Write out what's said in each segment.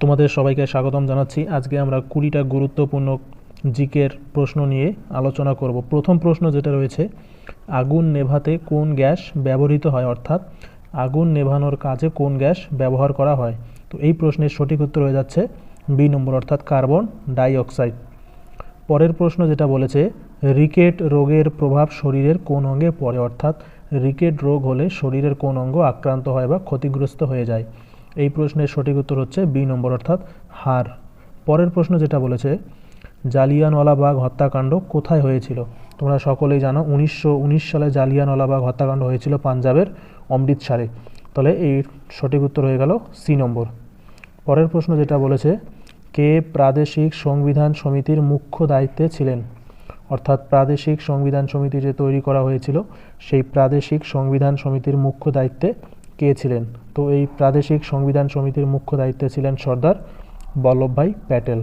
তোমাদের সবাইকে স্বাগতম জানাচ্ছি। আজকে আমরা কুড়িটা গুরুত্বপূর্ণ জিকের প্রশ্ন নিয়ে আলোচনা করব। প্রথম প্রশ্ন যেটা রয়েছে, আগুন নেভাতে কোন গ্যাস ব্যবহৃত হয়? অর্থাৎ, আগুন নেভানোর কাজে কোন গ্যাস ব্যবহার করা হয়? তো এই প্রশ্নের সঠিক উত্তর হয়ে যাচ্ছে বি নম্বর, অর্থাৎ কার্বন ডাইঅক্সাইড। পরের প্রশ্ন যেটা বলেছে, রিকেট রোগের প্রভাব শরীরের কোন অঙ্গে পড়ে? অর্থাৎ, রিকেট রোগ হলে শরীরের কোন অঙ্গ আক্রান্ত হয় বা ক্ষতিগ্রস্ত হয়ে যায়? এই প্রশ্নের সঠিক উত্তর হচ্ছে বি নম্বর, অর্থাৎ হার। পরের প্রশ্ন যেটা বলেছে, জালিয়ানওয়ালাবাগ হত্যাকাণ্ড কোথায় হয়েছিল? তোমরা সকলেই জানো, উনিশশো উনিশ সালে জালিয়ানওয়ালাবাগ হত্যাকাণ্ড হয়েছিল পাঞ্জাবের অমৃতসরে। তাহলে এই সঠিক উত্তর হয়ে গেল সি নম্বর। পরের প্রশ্ন যেটা বলেছে, কে প্রাদেশিক সংবিধান সমিতির মুখ্য দায়িত্বে ছিলেন? অর্থাৎ প্রাদেশিক সংবিধান সমিতি যে তৈরি করা হয়েছিল, সেই প্রাদেশিক সংবিধান সমিতির মুখ্য দায়িত্বে কে ছিলেন? তো এই প্রাদেশিক সংবিধান সমিতির মুখ্য দায়িত্বে ছিলেন সর্দার বল্লভভাই প্যাটেল।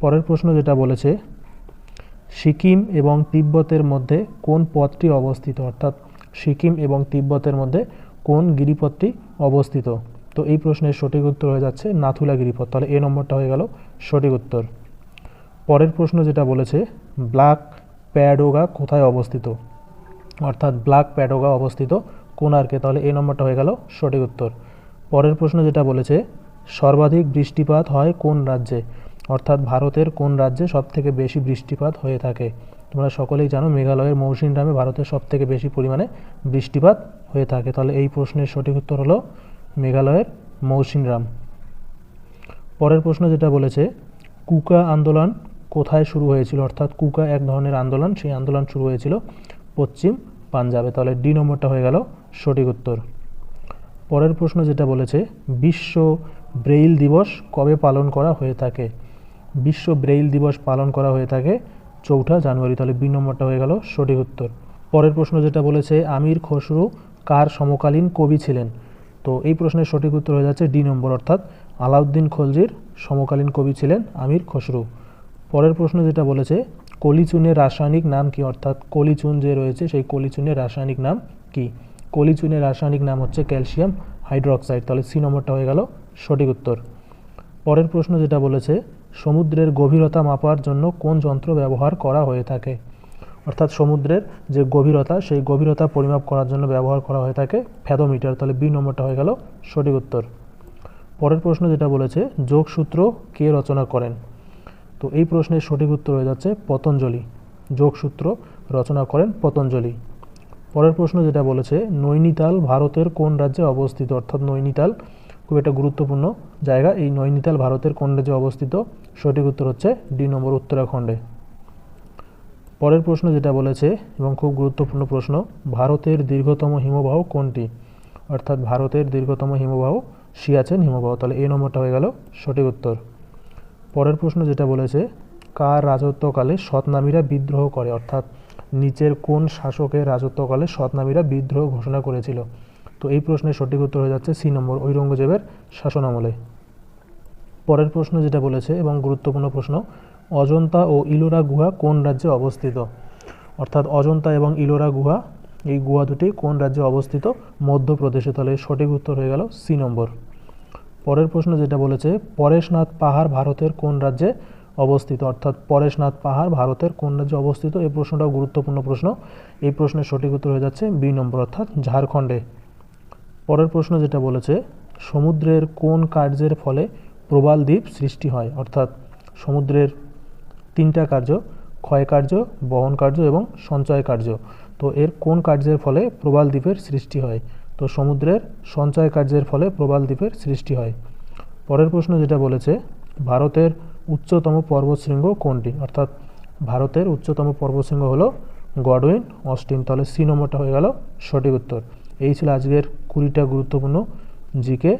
পরের প্রশ্ন যেটা বলেছে, সিকিম এবং তিব্বতের মধ্যে কোন পথটি অবস্থিত? অর্থাৎ সিকিম এবং তিব্বতের মধ্যে কোন গিরিপথটি অবস্থিত? তো এই প্রশ্নের সঠিক উত্তর হয়ে যাচ্ছে নাথুলা গিরিপথ। তাহলে এ নম্বরটা হয়ে গেল সঠিক উত্তর। পরের প্রশ্ন যেটা বলেছে, ব্ল্যাক প্যাডোগা কোথায় অবস্থিত? অর্থাৎ ব্ল্যাক প্যাডোগা অবস্থিত কোনার্কে তাহলে এই নম্বরটা হয়ে গেল সঠিক উত্তর। পরের প্রশ্ন যেটা বলেছে, সর্বাধিক বৃষ্টিপাত হয় কোন রাজ্যে? অর্থাৎ ভারতের কোন রাজ্যে সবথেকে বেশি বৃষ্টিপাত হয়ে থাকে? তোমরা সকলেই জানো মেঘালয়ের মৌসিনরামে ভারতের সবথেকে বেশি পরিমাণে বৃষ্টিপাত হয়ে থাকে। তাহলে এই প্রশ্নের সঠিক উত্তর হলো মেঘালয়ের মৌসিনরাম পরের প্রশ্ন যেটা বলেছে, কুকা আন্দোলন কোথায় শুরু হয়েছিল? অর্থাৎ কুকা এক ধরনের আন্দোলন, সেই আন্দোলন শুরু হয়েছিল পশ্চিম পাঞ্জাবে তাহলে ডি নম্বরটা হয়ে গেল সঠিক উত্তর। পরের প্রশ্ন যেটা বলেছে, বিশ্ব ব্রেইল দিবস কবে পালন করা হয়ে থাকে? বিশ্ব ব্রেইল দিবস পালন করা হয়ে থাকে চৌঠা জানুয়ারি, তাহলে বি নম্বরটা হয়ে গেল সঠিক উত্তর। পরের প্রশ্ন যেটা বলেছে, আমির খসরু কার সমকালীন কবি ছিলেন? তো এই প্রশ্নের সঠিক উত্তর হয়ে যাচ্ছে ডি নম্বর, অর্থাৎ আলাউদ্দিন খলজির সমকালীন কবি ছিলেন আমির খসরু। পরের প্রশ্ন যেটা বলেছে কলিচুনের রাসায়নিক নাম কি? অর্থাৎ কলিচুন যে রয়েছে, সেই কলিচুনের রাসায়নিক নাম কি? কলিচুনের রাসায়নিক নাম হচ্ছে ক্যালসিয়াম হাইড্রোক্সাইড। তাহলে সি নম্বরটা হয়ে গেল সঠিক উত্তর। পরের প্রশ্ন যেটা বলেছে, সমুদ্রের গভীরতা মাপার জন্য কোন যন্ত্র ব্যবহার করা হয়ে থাকে? অর্থাৎ সমুদ্রের যে গভীরতা, সেই গভীরতা পরিমাপ করার জন্য ব্যবহার করা হয়ে থাকে ফ্যাদোমিটার। তাহলে বি নম্বরটা হয়ে গেল সঠিক উত্তর। পরের প্রশ্ন যেটা বলেছে, যোগসূত্র কে রচনা করেন? তো এই প্রশ্নের সঠিক উত্তর হয়ে যাচ্ছে পতঞ্জলি। যোগসূত্র রচনা করেন পতঞ্জলি। পরের প্রশ্ন যেটা বলেছে, নৈনিতাল ভারতের কোন রাজ্যে অবস্থিত? অর্থাৎ নৈনিতাল খুব একটা গুরুত্বপূর্ণ জায়গা। এই নৈনিতাল ভারতের কোন রাজ্যে অবস্থিত? সঠিক উত্তর হচ্ছে ডি নম্বর উত্তরাখণ্ডে। পরের প্রশ্ন যেটা বলেছে, এবং খুব গুরুত্বপূর্ণ প্রশ্ন, ভারতের দীর্ঘতম হিমবাহ কোনটি? অর্থাৎ ভারতের দীর্ঘতম হিমবাহ, সিয়াচেন হিমবাহ। তাহলে এই নম্বরটা হয়ে গেল সঠিক উত্তর। পরের প্রশ্ন যেটা বলেছে, কার রাজত্বকালে সৎনামীরা বিদ্রোহ করে? অর্থাৎ নিচের কোন শাসকের রাজত্বকালে সৎনামীরা বিদ্রোহ ঘোষণা করেছিল? তো এই প্রশ্নের সঠিক উত্তর হয়ে যাচ্ছে সি নম্বর ঔরঙ্গজেবের শাসন আমলে। পরের প্রশ্ন যেটা বলেছে এবং গুরুত্বপূর্ণ প্রশ্ন, অজন্তা ও ইলোরা গুহা কোন রাজ্যে অবস্থিত? অর্থাৎ অজন্তা এবং ইলোরা গুহা, এই গুহা দুটি কোন রাজ্যে অবস্থিত? মধ্যপ্রদেশে। তাহলে সঠিক উত্তর হয়ে গেল সি নম্বর। পরের প্রশ্ন যেটা বলেছে, পরেশনাথ পাহাড় ভারতের কোন রাজ্যে অবস্থিত? অর্থাৎ পরেশনাথ পাহাড় ভারতের কোন রাজ্যে অবস্থিত? এই প্রশ্নটাও গুরুত্বপূর্ণ প্রশ্ন। এই প্রশ্নের সঠিক উত্তর হয়ে যাচ্ছে বি নম্বর, অর্থাৎ ঝাড়খণ্ডে। পরের প্রশ্ন যেটা বলেছে, সমুদ্রের কোন কার্যের ফলে প্রবাল দ্বীপ সৃষ্টি হয়? অর্থাৎ সমুদ্রের তিনটা কার্য, ক্ষয় কার্য, বহন কার্য এবং সঞ্চয় কার্য। তো এর কোন কার্যের ফলে প্রবাল দ্বীপের সৃষ্টি হয়? তো সমুদ্রের সঞ্চয় কার্যের ফলে প্রবাল দ্বীপের সৃষ্টি হয়। পরের প্রশ্ন যেটা বলেছে, ভারতের উচ্চতম পর্বতশৃঙ্গ কোনটি? অর্থাৎ ভারতের উচ্চতম পর্বতশৃঙ্গ হলো গডউইন, অস্টিন। তাহলে সি নম্বরটা হয়ে গেল সঠিক উত্তর। এই ছিল আজকের কুড়িটা গুরুত্বপূর্ণ জিকে